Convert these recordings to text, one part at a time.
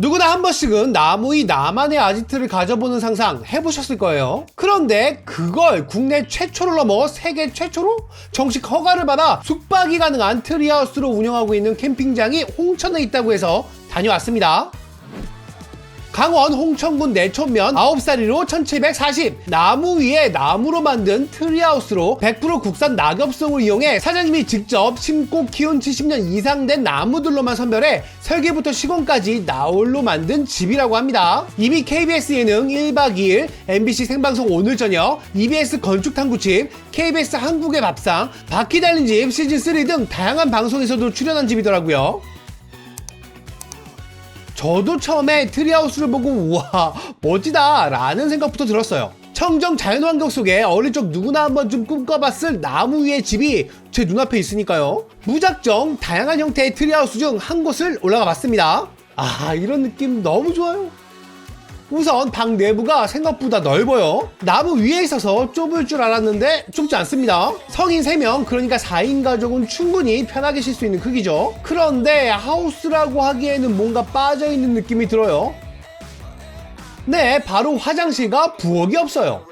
누구나 한 번씩은 나무위 나만의 아지트를 가져보는 상상 해보셨을 거예요. 그런데 그걸 국내 최초를 넘어 세계 최초로 정식 허가를 받아 숙박이 가능한 트리하우스로 운영하고 있는 캠핑장이 홍천에 있다고 해서 다녀왔습니다. 강원 홍천군 내촌면 9살이로 1740 나무 위에 나무로 만든 트리하우스로 100% 국산 낙엽송을 이용해 사장님이 직접 심고 키운 70년 이상 된 나무들로만 선별해 설계부터 시공까지 나홀로 만든 집이라고 합니다. 이미 KBS 예능 1박 2일, MBC 생방송 오늘 저녁, EBS 건축탐구집, KBS 한국의 밥상, 바퀴 달린 집 시즌3 등 다양한 방송에서도 출연한 집이더라고요. 저도 처음에 트리하우스를 보고 우와 멋지다 라는 생각부터 들었어요. 청정 자연환경 속에 어릴 적 누구나 한 번쯤 꿈꿔봤을 나무 위의 집이 제 눈앞에 있으니까요. 무작정 다양한 형태의 트리하우스 중 한 곳을 올라가 봤습니다. 아 이런 느낌 너무 좋아요 우선 방 내부가 생각보다 넓어요. 나무 위에 있어서 좁을 줄 알았는데 좁지 않습니다. 성인 3명, 그러니까 4인 가족은 충분히 편하게 쉴 수 있는 크기죠. 그런데 하우스라고 하기에는 뭔가 빠져있는 느낌이 들어요. 네, 바로 화장실과 부엌이 없어요.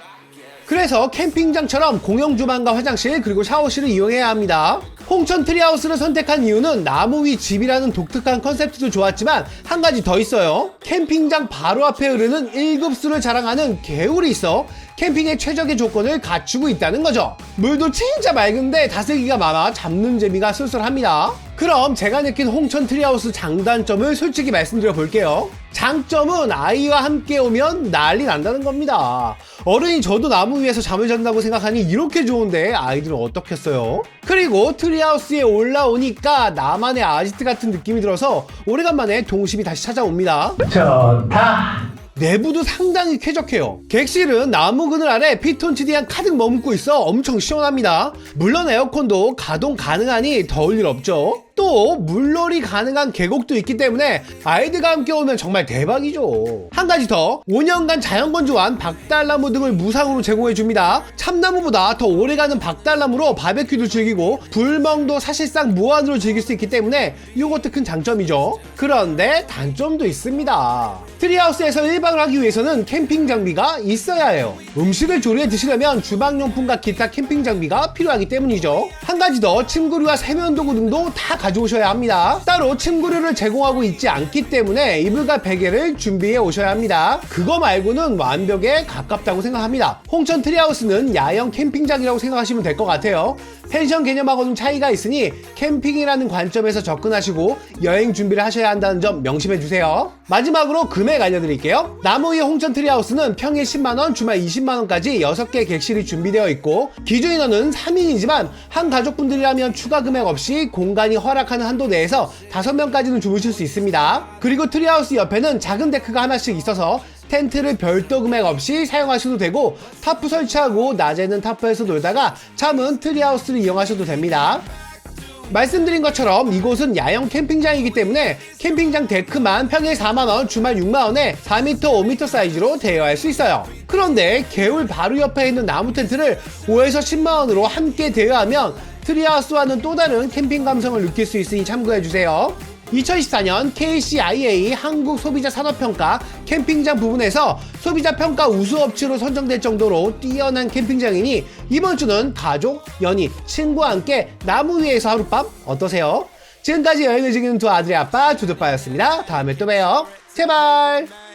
그래서 캠핑장처럼 공용 주방과 화장실 그리고 샤워실을 이용해야 합니다. 홍천 트리하우스를 선택한 이유는 나무 위 집이라는 독특한 컨셉트도 좋았지만 한 가지 더 있어요. 캠핑장 바로 앞에 흐르는 1급수를 자랑하는 개울이 있어 캠핑의 최적의 조건을 갖추고 있다는 거죠. 물도 진짜 맑은데 다슬기가 많아 잡는 재미가 쏠쏠합니다. 그럼 제가 느낀 홍천 트리하우스 장단점을 솔직히 말씀드려 볼게요. 장점은 아이와 함께 오면 난리 난다는 겁니다. 어른이 저도 나무 위에서 잠을 잔다고 생각하니 이렇게 좋은데 아이들은 어떻겠어요? 그리고 트리하우스에 올라오니까 나만의 아지트 같은 느낌이 들어서 오래간만에 동심이 다시 찾아옵니다. 좋다. 내부도 상당히 쾌적해요. 객실은 나무 그늘 아래 피톤치디한 가득 머금고 있어 엄청 시원합니다. 물론 에어컨도 가동 가능하니 더울 일 없죠. 또 물놀이 가능한 계곡도 있기 때문에 아이들과 함께 오면 정말 대박이죠. 한 가지 더 5년간 자연 건조한 박달나무 등을 무상으로 제공해 줍니다. 참나무보다 더 오래가는 박달나무로 바베큐도 즐기고 불멍도 사실상 무한으로 즐길 수 있기 때문에 이것도 큰 장점이죠. 그런데 단점도 있습니다. 트리하우스에서 1박을 하기 위해서는 캠핑 장비가 있어야 해요. 음식을 조리해 드시려면 주방용품과 기타 캠핑 장비가 필요하기 때문이죠. 한 가지 더 침구류와 세면도구 등도 다 가져오셔야 합니다. 따로 침구류를 제공하고 있지 않기 때문에 이불과 베개를 준비해 오셔야 합니다. 그거 말고는 완벽에 가깝다고 생각합니다. 홍천 트리하우스는 야영 캠핑장이라고 생각하시면 될 것 같아요. 펜션 개념하고는 차이가 있으니 캠핑이라는 관점에서 접근하시고 여행 준비를 하셔야 한다는 점 명심해 주세요. 마지막으로 금액 알려드릴게요. 나무위 홍천 트리하우스는 평일 10만원, 주말 20만원까지 6개 객실이 준비되어 있고 기준 인원은 3인이지만 한 가족분들이라면 추가 금액 없이 공간이 허락하는 한도 내에서 5명까지는 주무실 수 있습니다. 그리고 트리하우스 옆에는 작은 데크가 하나씩 있어서 텐트를 별도 금액 없이 사용하셔도 되고 타프 설치하고 낮에는 타프에서 놀다가 잠은 트리하우스를 이용하셔도 됩니다. 말씀드린 것처럼 이곳은 야영 캠핑장이기 때문에 캠핑장 데크만 평일 4만원, 주말 6만원에 4m, 5m 사이즈로 대여할 수 있어요. 그런데 개울 바로 옆에 있는 나무 텐트를 5에서 10만원으로 함께 대여하면 트리하우스와는 또 다른 캠핑 감성을 느낄 수 있으니 참고해주세요. 2024년 KCIA 한국 소비자 산업평가 캠핑장 부분에서 소비자 평가 우수 업체로 선정될 정도로 뛰어난 캠핑장이니 이번 주는 가족, 연인, 친구와 함께 나무 위에서 하룻밤 어떠세요? 지금까지 여행을 즐기는 두 아들의 아빠 두두빠였습니다. 다음에 또 봬요. 제발!